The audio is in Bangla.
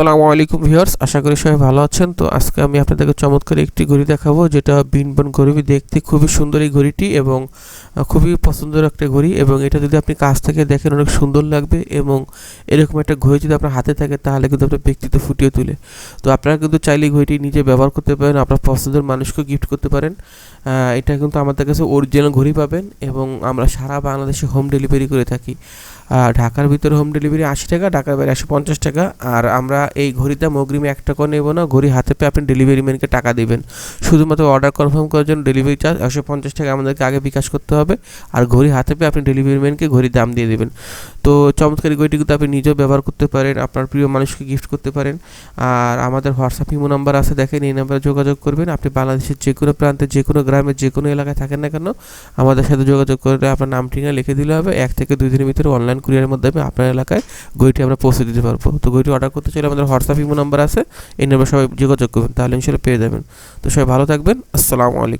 আসসালামু আলাইকুম ভিউয়ার্স, আশা করি সবাই ভালো আছেন। তো আজকে আমি আপনাদেরকে চমৎকার একটি ঘড়ি দেখাবো, যেটা বিনবন ঘড়ি দেখতে খুবই সুন্দর এই ঘড়িটি এবং খুবই পছন্দের একটা ঘড়ি এবং এটা যদি আপনি কাছ থেকে দেখেন অনেক সুন্দর লাগবে এবং এরকম একটা ঘড়ি যদি আপনার হাতে থাকে, তাহলে কিন্তু আপনার ব্যক্তিত্ব ফুটিয়ে তুলে। তো আপনারা কিন্তু চাইলে ঘড়িটি নিজে ব্যবহার করতে পারেন, আপনার পছন্দের মানুষকেও গিফট করতে পারেন। এটা কিন্তু আমাদের কাছে অরিজিনাল ঘড়ি পাবেন এবং আমরা সারা বাংলাদেশে হোম ডেলিভারি করে থাকি। ঢাকার ভিতরে হোম ডেলিভারি আশি টাকা, ঢাকার বাইরে একশো পঞ্চাশ টাকা, আর আমরা এই ঘড়িতে অগ্রিমে এক টাকাও নেব না, ঘড়ি হাতে পেয়ে আপনি ডেলিভারি ম্যানকে টাকা দেবেন। শুধুমাত্র অর্ডার কনফার্ম করার জন্য ডেলিভারি চার্জ একশো পঞ্চাশ টাকা আমাদেরকে আগে বিকাশ করতে হবে, আর ঘড়ি হাতে পেয়ে আপনি ডেলিভারি ম্যানকে ঘড়ির দাম দিয়ে দেবেন। তো চমৎকার ঘড়িটি কিন্তু আপনি নিজেও ব্যবহার করতে পারেন, আপনার প্রিয় মানুষকে গিফট করতে পারেন। আর আমাদের হোয়াটসঅ্যাপ ইমো নাম্বার আছে, দেখেন এই নাম্বারে যোগাযোগ করবেন। আপনি বাংলাদেশের যে কোনো প্রান্তে যে কোনো গ্রামে যে কোনো এলাকায় থাকেন না কেন, আমাদের সাথে যোগাযোগ করে আপনার নাম, ঠিকানা লিখে দিলে হবে। এক থেকে দুই দিনের ভিতরে অনলাইন কুরিয়ারের মাধ্যমে আপনার এলাকায় ঘড়িটি আমরা পৌঁছে দিতে পারব। তো ঘড়িটি অর্ডার করতে চাইলে আমাদের হোয়াটসঅ্যাপ ইমো নাম্বার আছে, এই নাম্বার সবাই যোগাযোগ করবেন, তাহলে ইনশাল্লাহ পেয়ে যাবেন। তো সবাই ভালো থাকবেন, আসসালামু আলাইকুম।